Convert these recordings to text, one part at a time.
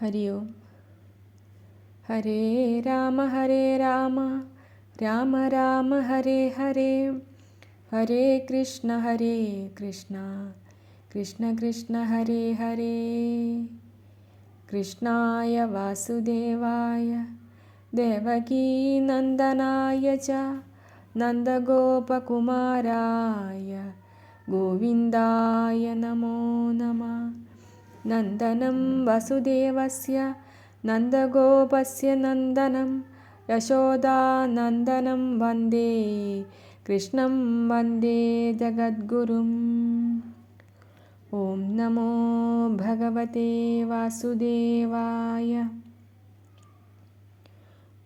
हरि ओम्। हरे राम हरे राम राम राम हरे हरे। हरे कृष्ण हरे कृष्ण कृष्ण कृष्ण हरे हरे। कृष्णाय वासुदेवाय देवकीनन्दनाय च नन्दगोपकुमाराय गोविन्दाय नमो नमः। नन्दनं वसुदेवस्य नन्दगोपस्य नन्दनं यशोदानन्दनं वन्दे कृष्णं वन्दे जगद्गुरुम्। ॐ नमो भगवते वासुदेवाय।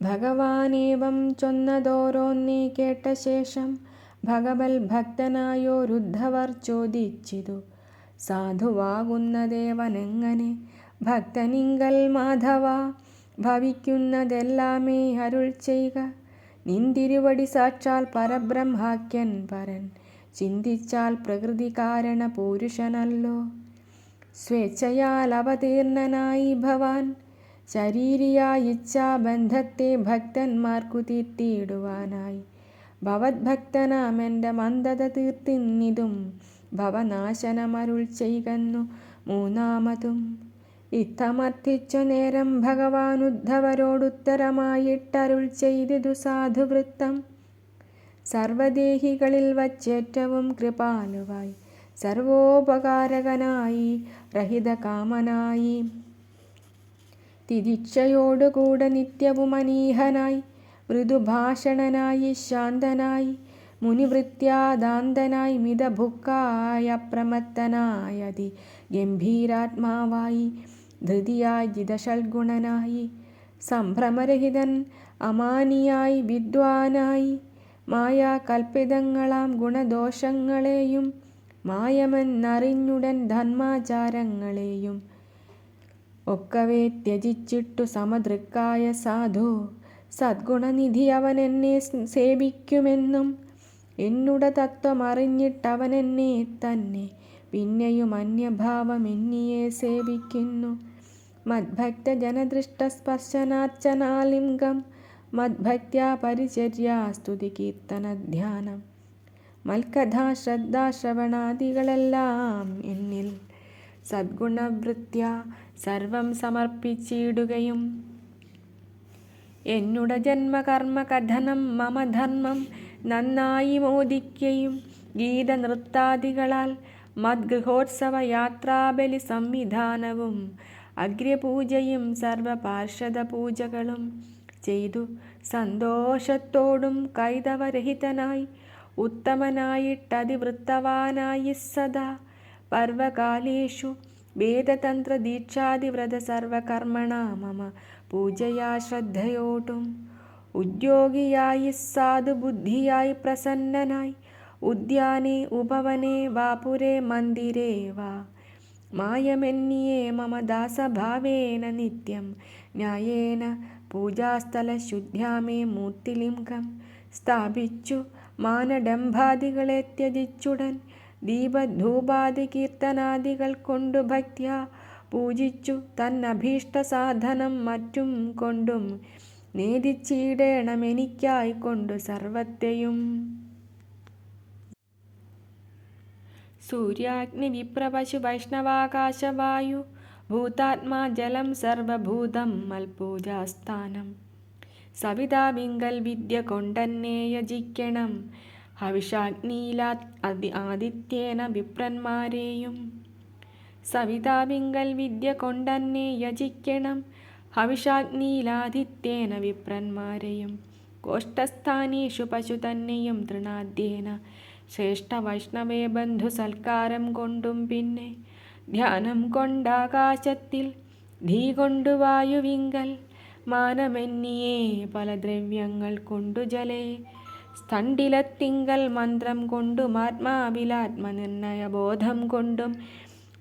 भगवानेवं एवं चोरोन्निकेटशेषं भगवल्भक्तनायो रुद्धवर्चोदीच्छितु। സാധുവാകുന്ന ദേവനെങ്ങനെ ഭക്തനിങ്കൽ മാധവ ഭവിക്കുന്നതെല്ലാമേ അരുൾ ചെയ്യുക നിന്തിരുവടി സാക്ഷാൽ പരബ്രഹ്മാക്യൻ പരൻ ചിന്തിച്ചാൽ പ്രകൃതി കാരണ പുരുഷനല്ലോ. സ്വേച്ഛയാൽ അവതീർണനായി ഭവാൻ ശരീരിയായ ഇച്ഛാബന്ധത്തെ ഭക്തന്മാർക്കു തീർത്തിയിടുവാനായി. ഭവദ്ഭക്തനാമെന്റെ മന്ദത തീർത്തിന്നിതും ഭവനാശനമരുൾ ചെയ്കന്നു മൂന്നാമതും ഇത്തമർത്ഥിച്ചു നേരം ഭഗവാൻ ഉദ്ധവരോടുത്തരമായിട്ടരുൾ ചെയ്തിതു സാധുവൃത്തം. സർവദേഹികളിൽ വച്ചേറ്റവും കൃപാലുവായി സർവോപകാരകനായി രഹിതകാമനായി തിരിച്ചയോടുകൂടെ നിത്യവും അനീഹനായി മൃദുഭാഷണനായി ശാന്തനായി മുനിവൃത്യാദാന്തനായി മിതഭുക്കായ പ്രമത്തനായതി ഗംഭീരാത്മാവായി ധൃതിയായി ജിതഷൽഗുണനായി സംഭ്രമരഹിതൻ അമാനിയായി വിദ്വാനായി മായാകൽപ്പിതങ്ങളാം ഗുണദോഷങ്ങളെയും മായമെന്നറിഞ്ഞുടൻ ധർമാചാരങ്ങളെയും ഒക്കവേ ത്യജിച്ചിട്ടു സമദൃക്കായ സാധു സദ്ഗുണനിധി അവൻ എന്നെ സേവിക്കുമെന്നും എന്നുട തത്വമറിഞ്ഞിട്ടവനെന്നെ തന്നെ. പിന്നെയും അന്യഭാവം എന്നിയെ സേവിക്കുന്നു. മദ്ഭക്ത ജനദൃഷ്ട സ്പർശനാർച്ചനാലിംഗം മദ്ഭക്ത്യാ പരിചര്യാ സ്തുതി കീർത്തന ധ്യാനം മൽക്കഥാ ശ്രദ്ധാശ്രവണാദികളെല്ലാം എന്നിൽ സദ്ഗുണവൃത്യ സർവം സമർപ്പിച്ചിടുകയും. എന്നുട ജന്മകർമ്മ കഥനം മമ ധർമ്മം നന്നായി മോദിക്കുകയും ഗീതനൃത്താദികളാൽ മദ്ഗൃഹോത്സവ യാത്രാബലി സംവിധാനവും അഗ്രപൂജയും സർവപാർഷദ പൂജകളും ചെയ്തു. സന്തോഷത്തോടും കൈതവരഹിതനായി ഉത്തമനായിട്ടതിവൃത്തവാനായി സദാ പർവകാലേഷു വേദതന്ത്രദീക്ഷാതിവ്രത സർവകർമ്മണ മമ പൂജയാ ശ്രദ്ധയോട്ടും ഉദ്യോഗിയായി സാധുബുദ്ധിയായി പ്രസന്നനായി. ഉദ്യാനെ ഉപവനെ വാപുരേ മന്ദിരേ വാ. മായമെന്നിയേ മമ ദാസഭാവേന നിത്യം. ന്യായേന പൂജാസ്ഥലശുദ്ധ്യാമേ മൂർത്തിലിംഗം. സ്ഥാപിച്ചു മാനഡംഭാദികളെ ത്യജിച്ചുടൻ. ദീപധൂപാദി കീർത്തനാദികൾ കൊണ്ടു ഭക്ത്യ. പൂജിച്ചു തന്നഭീഷ്ട സാധനം മറ്റും കൊണ്ടും. നേദിച്ചിടേണമെനിക്കായി കൊണ്ടു സർവത്തെയും. സൂര്യാഗ്നി വിപ്രപശു വൈഷ്ണവാകാശവായു ഭൂതാത്മാ ജലം സർവഭൂതം മൽപൂജാസ്ഥാനം. സവിതാവിങ്കൽ വിദ്യ കൊണ്ടെന്നെ യജിക്കണം ഹവിഷാഗ്നിയിലാ അതി ആദിത്യേന വിപ്രന്മാരെയും. സവിതാവിങ്കൽ വിദ്യ കൊണ്ടെന്നെ യജിക്കണം ഹവിഷാഗ്നിയിലാദിത്യേന വിപ്രന്മാരെയും കോഷ്ടസ്ഥാനീഷു പശു തന്നെയും തൃണാദ്യേന ശ്രേഷ്ഠ വൈഷ്ണവേ ബന്ധു സൽക്കാരം കൊണ്ടും പിന്നെ ധ്യാനം കൊണ്ടാകാശത്തിൽ ധീ കൊണ്ടു വായുവിങ്കൽ മാനമെന്നിയേ പല ദ്രവ്യങ്ങൾ കൊണ്ടു ജലേ. സ്ഥണ്ടിലത്തിങ്കൽ മന്ത്രം കൊണ്ടും ആത്മാവിലാത്മനിർണയ ബോധം കൊണ്ടും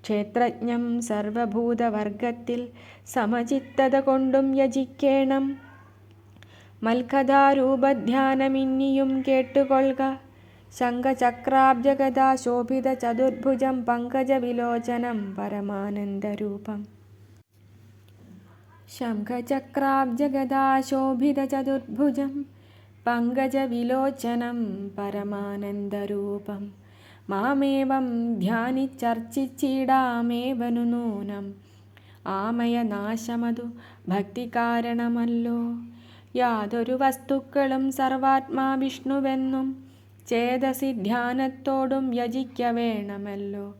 ക്ഷേത്രജ്ഞം സർവഭൂതവർഗത്തിൽ സമചിത്തത കൊണ്ടും യജിക്കേണം. മൽക്കഥാരൂപധ്യാനമിന്നിയും കേട്ടുകൊള്ളുക. ശംഖചക്രാബ്ജഗദാ ശോഭിത ചതുർഭുജം പങ്കജവിലോചനം പരമാനന്ദരൂപം. ശംഖചക്രാബ്ജഗദാശോഭിതചതുർഭുജം പങ്കജവിലോചനം പരമാനന്ദരൂപം. മാമേവം ധ്യാനിച്ചർച്ചിച്ചിടാമേവനു നൂനം ആമയനാശമതു ഭക്തി കാരണമല്ലോ യാതൊരു വസ്തുക്കളും സർവാത്മാ വിഷ്ണുവെന്നും ചേതസി ധ്യാനത്തോടും യജിക്ക വേണമല്ലോ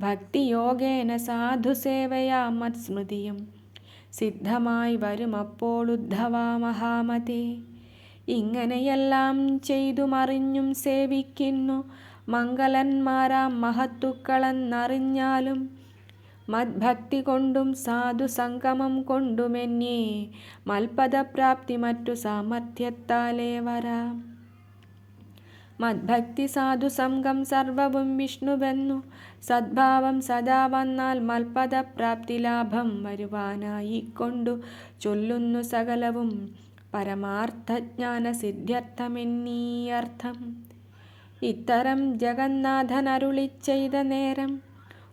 ഭക്തിയോഗേന സാധുസേവയാ മത്സ്മൃതിയും. സിദ്ധമായി വരുമപ്പോൾ ഉദ്ധവാ മഹാമതി. ഇങ്ങനെയെല്ലാം ചെയ്തു മറിഞ്ഞും സേവിക്കുന്നു മംഗലന്മാരാം മഹത്തുക്കളെന്നറിഞ്ഞാലും മദ്ഭക്തി കൊണ്ടും സാധു സംഗമം കൊണ്ടുമെന്നേ മൽപദപ്രാപ്തി മറ്റു സാമർഥ്യത്താലേ വരാം. മദ്ഭക്തി സാധു സംഗം സർവവും വിഷ്ണുവെന്നു സദ്ഭാവം സദാ വന്നാൽ മൽപദപ്രാപ്തി ലാഭം വരുവാനായിക്കൊണ്ടു ചൊല്ലുന്നു സകലവും പരമാർത്ഥജ്ഞാന സിദ്ധ്യർത്ഥമെന്നീയർത്ഥം ഇത്തരം ജഗന്നാഥൻ അരുളി ചെയ്ത നേരം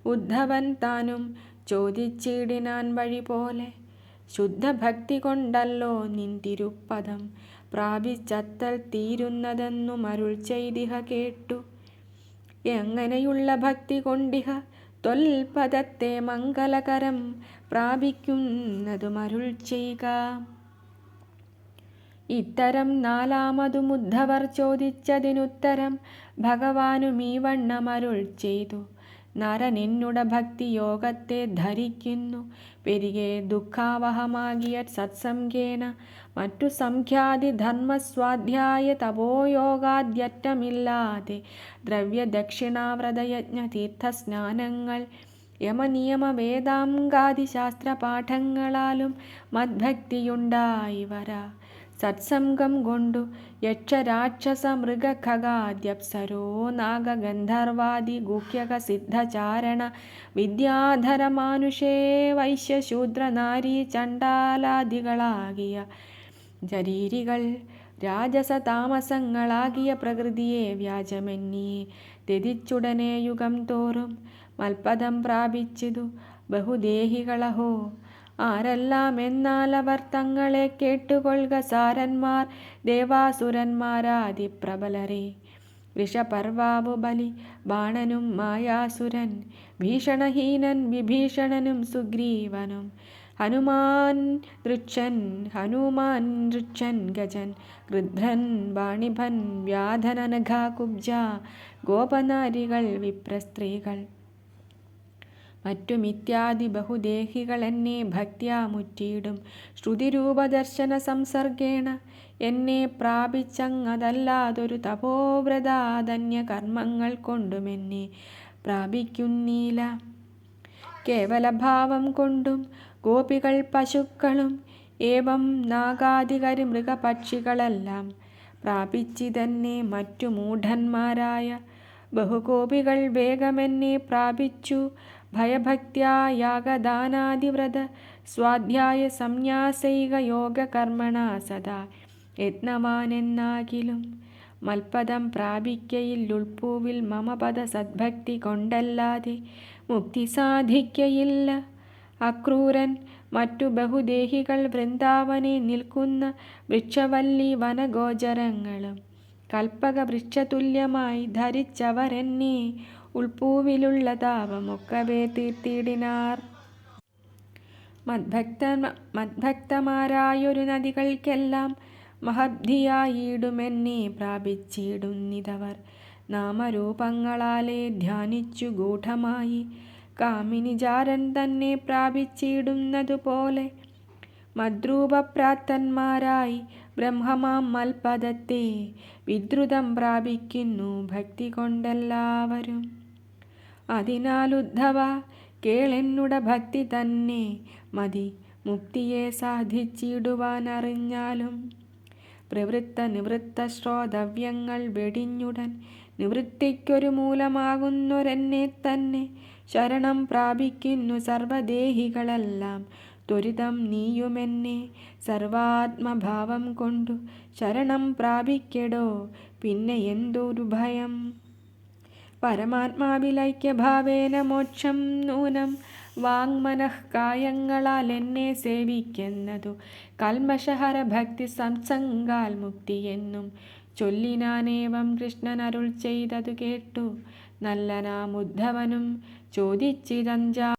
ഉദ്ധവൻ താനും ചോദിച്ചിടിനാൻ വഴി പോലെ ശുദ്ധഭക്തി കൊണ്ടല്ലോ നിൻ തിരുപ്പദം പ്രാപിച്ചത്തൽ തീരുന്നതെന്നു മരുൾ ചെയ്തിഹ കേട്ടു. എങ്ങനെയുള്ള ഭക്തി കൊണ്ടിഹ തൊൽപദത്തെ മംഗലകരം പ്രാപിക്കുന്നതും അരുൾ ചെയ്യുക ഇത്തരം നാലാമതുമുദ്ധവർ ചോദിച്ചതിനുത്തരം ഭഗവാനും ഈ വണ്ണമരുൾ ചെയ്തു. നരനിന്നുട ഭക്തിയോഗത്തെ ധരിക്കുന്നു. പെരികെ ദുഃഖാവഹമാകിയ സത്സംഗേന മറ്റു സംഖ്യാതി ധർമ്മസ്വാധ്യായ തപോയോഗാദ്യറ്റമില്ലാതെ ദ്രവ്യദക്ഷിണാവ്രതയജ്ഞ തീർത്ഥസ്നാനങ്ങൾ യമനിയമ വേദാംഗാദി ശാസ്ത്രപാഠങ്ങളാലും മദ്ഭക്തിയുണ്ടായി വരാ. സത്സംഗം കൊണ്ടു യക്ഷരാക്ഷസ മൃഗഖഗാദ്യപ്സരോ നാഗഗന്ധർവാദി ഗുഹ്യക സിദ്ധചാരണ വിദ്യാധര മാനുഷേ വൈശ്യശൂദ്ര നാരി ചണ്ടാലാദികളാകിയ ജരീരികൾ രാജസ താമസങ്ങളാകിയ പ്രകൃതിയെ വ്യാജമെന്നിയെ തെതിച്ചുടനെ യുഗം തോറും മൽപദം പ്രാപിച്ചിതു ബഹുദേഹികളഹോ ആരെല്ലാം എന്നാൽ അവർ തങ്ങളെ കേട്ടുകൊള്ളുക സാരന്മാർ ദേവാസുരന്മാരാതിപ്രബലരെ. പ്രബലരെ വൃഷപർവാവു ബലി ബാണനും മായാസുരൻ ഭീഷണഹീനൻ വിഭീഷണനും സുഗ്രീവനും. ഹനുമാൻ ദൃക്ഷൻ ഹനുമാൻ ദൃക്ഷൻ ഗജൻ ഗൃധ്രൻ വാണിഭൻ വ്യാധനനഘ കുബ്ജ ഗോപനാരികൾ വിപ്രസ്ത്രീകൾ. മറ്റുമിത്യാദി ബഹുദേഹികൾ എന്നെ ഭക്ത്യാ മുറ്റിയിടും. ശ്രുതിരൂപദർശന സംസർഗേണ എന്നെ പ്രാപിച്ചങ്ങതല്ലാതൊരു തപോവ്രതാധന്യ കർമ്മങ്ങൾ കൊണ്ടുമെന്നെ പ്രാപിക്കുന്നീല. കേവലഭാവം കൊണ്ടും ഗോപികൾ പശുക്കളും ഏവം നാഗാദികരി മൃഗപക്ഷികളെല്ലാം പ്രാപിച്ചിതന്നെ മറ്റു മൂഢന്മാരായ ബഹുകോപികൾ വേഗമെന്നെ പ്രാപിച്ചു. ഭയഭക്ത്യാ യാഗദാനാദിവ്രത സ്വാധ്യായ സംന്യാസൈക യോഗകർമ്മണ സദാ. യത്നവാനെന്നാകിലും മൽപദം പ്രാപിക്കയിൽ ഉൾപ്പൂവിൽ മമപദ സദ്ഭക്തി കൊണ്ടല്ലാതെ മുക്തി സാധിക്കയില്ല. അക്രൂരൻ മറ്റു ബഹുദേഹികൾ വൃന്ദാവനെ നിൽക്കുന്ന വൃക്ഷവല്ലി വനഗോചരങ്ങളും കൽപ്പക വൃക്ഷതുല്യമായി ധരിച്ചവരെന്നെ ഉൾപ്പൂവിലുള്ള താപമൊക്കവേ തീർത്തിടിനാർ. മദ്ഭക്ത മദ്ഭക്തമാരായൊരു നദികൾക്കെല്ലാം മഹദ്ധിയായിടുമെന്നെ പ്രാപിച്ചിടുന്നിതവർ. നാമരൂപങ്ങളാലെ ധ്യാനിച്ചു ഗൂഢമായി കാമിനിജാരൻ തന്നെ പ്രാപിച്ചിടുന്നതുപോലെ മദ്രൂപപ്രാപ്തന്മാരായി ബ്രഹ്മമാം മൽപദത്തെ വിദ്രുതം പ്രാപിക്കുന്നു ഭക്തി കൊണ്ടെല്ലാവരും അതിനാൽ ഉദ്ധവ കേളെന്നുട ഭക്തി തന്നെ മതി. മുക്തിയെ സാധിച്ചിടുവാൻ അറിഞ്ഞാലും പ്രവൃത്ത നിവൃത്ത ശ്രോതവ്യങ്ങൾ വെടിഞ്ഞുടൻ നിവൃത്തിക്കൊരു മൂലമാകുന്നൊരെന്നെ തന്നെ ശരണം പ്രാപിക്കുന്നു സർവദേഹികളെല്ലാം ത്വരിതം നീയുമെന്നെ സർവാത്മഭാവം കൊണ്ടു ശരണം പ്രാപിക്കടോ. പിന്നെ എന്തൊരു ഭയം? പരമാത്മാവിലൈക്യഭാവേന മോക്ഷം നൂനം വാങ്മനഃകായങ്ങളാൽ എന്നെ സേവിക്കുന്നതു. കൽമഷഹര ഭക്തി സംസംഗാൽ മുക്തി എന്നും ചൊല്ലിനാനേവം കൃഷ്ണൻ അരുൾ ചെയ്തതു കേട്ടു. നല്ലനാമുദ്ധവനും ചോദിച്ചിതഞ്ചാ